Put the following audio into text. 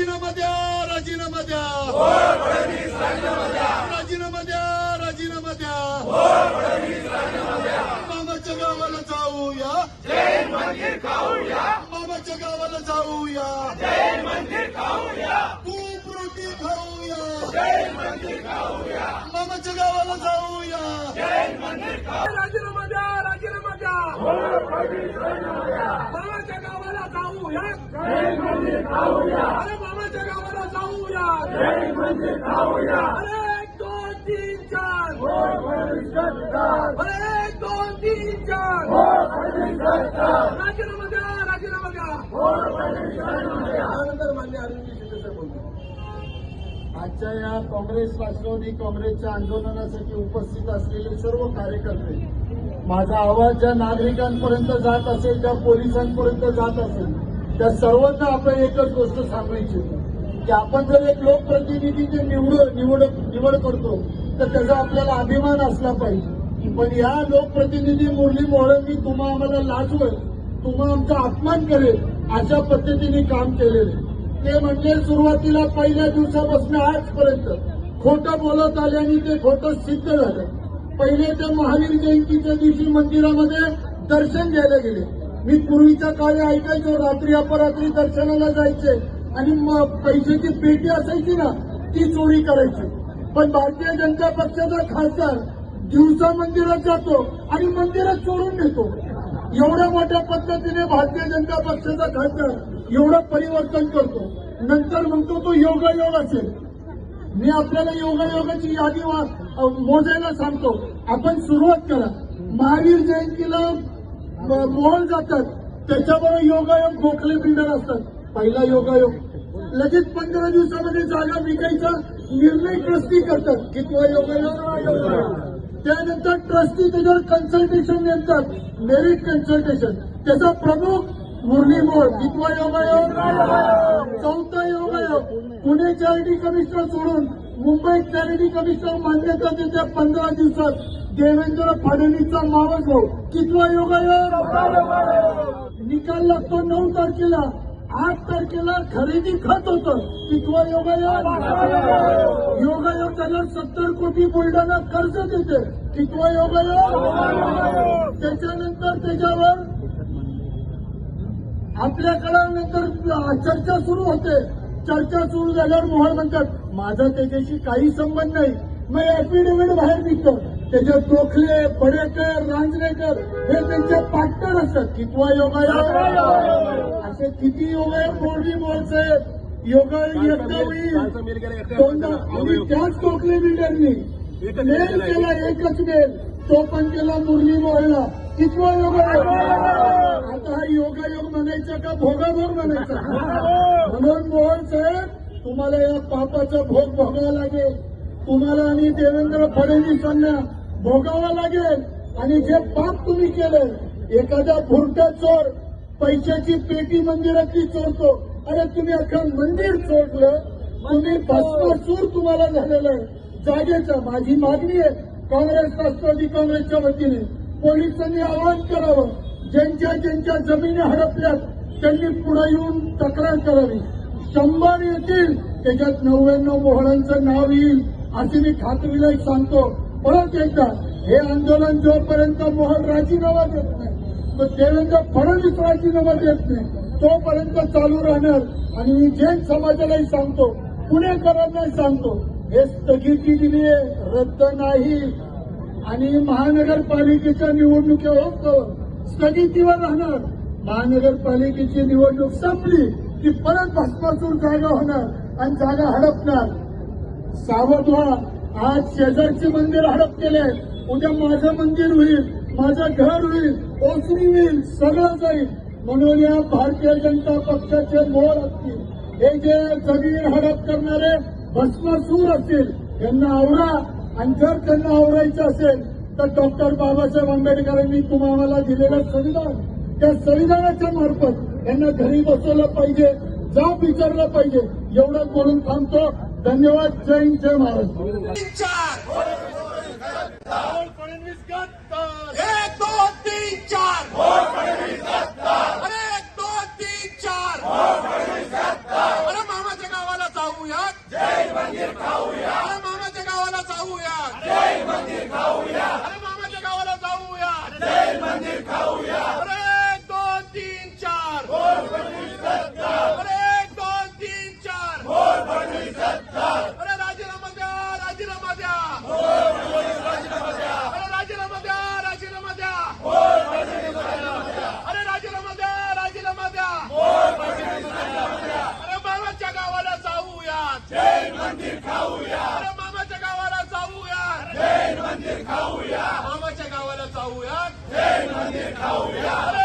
राजीनामा द्या राजीनामा द्या राजीनामा द्या राजीनामा द्या मामाच्या गावाला जाऊया मामाच्या गावाला जाऊया खूप रोटी खाऊया मामाच्या गावाला जाऊया राजीनामा द्या राजीनामा द्या मामाच्या गावाला जाऊया अरे मामाच्या गावाला जाऊया अरे एक दोन तीन चार अरे एक दोन तीन चार राजीनामा द्या राजीनामा द्या. त्यानंतर मान्य अरविंद शिंदेसाहेब बोलतो आजच्या या काँग्रेस राष्ट्रवादी काँग्रेसच्या आंदोलनासाठी उपस्थित असलेले सर्व कार्यकर्ते माझा आवाज ज्या नागरिकांपर्यंत जात असेल ज्या पोलिसांपर्यंत जात असेल त्या सर्वांना आपण एकच गोष्ट सांगू इच्छितो की आपण जर एक लोकप्रतिनिधी जे निवड निवड निवड करतो तर त्याचा आपल्याला अभिमान असला पाहिजे. पण या लोकप्रतिनिधी मुरली मोहळांनी तुम्हा आम्हाला लाजवेल तुम्हाला आमचा अपमान करेल अशा पद्धतीने काम केलेले. ते म्हणजे सुरुवातीला पहिल्या दिवसापासून आजपर्यंत खोटं बोलत आले आणि ते खोटं सिद्ध झालं. पहिले ते महावीर जयंतीच्या दिवशी मंदिरामध्ये दर्शन घ्यायला गेले. मी पूर्वीच्या काळी ऐकायचो रात्री अपरात्री दर्शनाला जायचे आणि पैशाची पेटी असायची ना ती चोरी करायची. पण भारतीय जनता पक्षाचा खासदार दिवसा मंदिरात जातो आणि मंदिरात चोरून नेतो एवढ्या मोठ्या पद्धतीने भारतीय जनता पक्षाचा खासदार एवढं परिवर्तन करतो. नंतर म्हणतो तो योगायोग असेल. मी आपल्याला योगायोगाची यादी मोजायला सांगतो. आपण सुरुवात करा. महावीर जयंतीला मोहन जातात. त्याच्याबरोबर योगायोग गोखले बिल्डर असतात. पहिला योगायोग. लगेच पंधरा दिवसामध्ये जागा विकायचा. निर्णय ट्रस्टी करतात. कितवा योगायोग? त्यानंतर ट्रस्टी त्याच्यावर कन्सल्टेशन नेमतात. मेरिट कन्सल्टेशन त्याचा प्रमुख मुरली मोड कितवा योगायोग. चौथा योगायोग. पुणे चॅरिटी कमिशनर सोडून मुंबई चॅरिटी कमिशनर मान्यता देत्या पंधरा दिवसात देवेंद्र फडणवीसचा मावस भाऊ कितवा योगायोग? निकाल लागतो नऊ तारखेला. आठ तारखेला खरेदी खत होतं. कितवा योगायोग योगायोग त्याला सत्तर कोटी बुलढाणा कर्ज देते. कितवा योगायोग. त्याच्यानंतर त्याच्यावर आपल्याकडं नंतर चर्चा सुरू होते. चर्चा सुरू झाल्यावर मोहन म्हणतात माझा त्याच्याशी काही संबंध नाही. मग एफिडेव्हिट बाहेर निघतं. त्याच्यात गोखले पडेकर रांजणेकर हे त्यांचे पार्टनर असतात. कितवा योगायोग असे किती योगायोग मोडी बोलसाहेब योगा एकदा होईल दोनदा आणि त्याच गोखले बिल्डरनी मेल केला एकच मेल. तो पण केला मुरली मोहळला. कितवा योगायोग आता हा योगायोग म्हणायचा का? भोगाभोग म्हणायचा म्हणून मोहन साहेब तुम्हाला या पापाचा भोग भोगावा लागेल. तुम्हाला आणि देवेंद्र फडणवीसांना भोगावा लागेल. आणि जे पाप तुम्ही केलं एखादा भुरटा चोर पैशाची पेटी मंदिरातली चोरतो. अरे तुम्ही अख्खं मंदिर चोरलं. तुम्ही भस्मासूर तुम्हाला झालेलं आहे. जागेचं माझी मागणी आहे काँग्रेस राष्ट्रवादी काँग्रेसच्या वतीने पोलिसांनी आवाहन करावं. ज्यांच्या ज्यांच्या जमिनी हडपल्यात त्यांनी पुढे येऊन तक्रार करावी. शंभर येतील. त्याच्यात नव्याण्णव मोहळांचं नाव येईल असे मी खात्रीला सांगतो. परत एकदा हे आंदोलन जोपर्यंत मोहन राजीनामा देत नाही तो देवेंद्र फडणवीस राजीनामा देत नाही तोपर्यंत चालू राहणार. आणि मी जैन समाजालाही सांगतो पुणेकरांनाही सांगतो हे स्थगिती दिली आहे रद्द नाही. आणि महानगरपालिकेच्या निवडणुकीवर स्थगितीवर राहणार. महानगरपालिकेची निवडणूक संपली की परत भस्मासूर जागा होणार आणि जागा हडपणार. सावध व्हा. आज शेजारचे मंदिर हडप केले. उद्या माझं मंदिर होईल माझं घर होईल ओसरी होईल सगळं जाईल. म्हणून या भारतीय जनता पक्षाचे मोर असतील. हे जे जमीन हडप करणारे भस्मसूर असतील यांना आवरा. आणि जर त्यांना आवरायचं असेल तर डॉक्टर बाबासाहेब आंबेडकरांनी तुम्हाला दिलेलं संविधान त्या संविधानाच्या मार्फत यांना घरी बसवलं पाहिजे जाब विचारलं पाहिजे. एवढं बोलून थांबतो. धन्यवाद जय हिंद जय महाराष्ट्र. मामाच्या गावाला जाऊयात अरे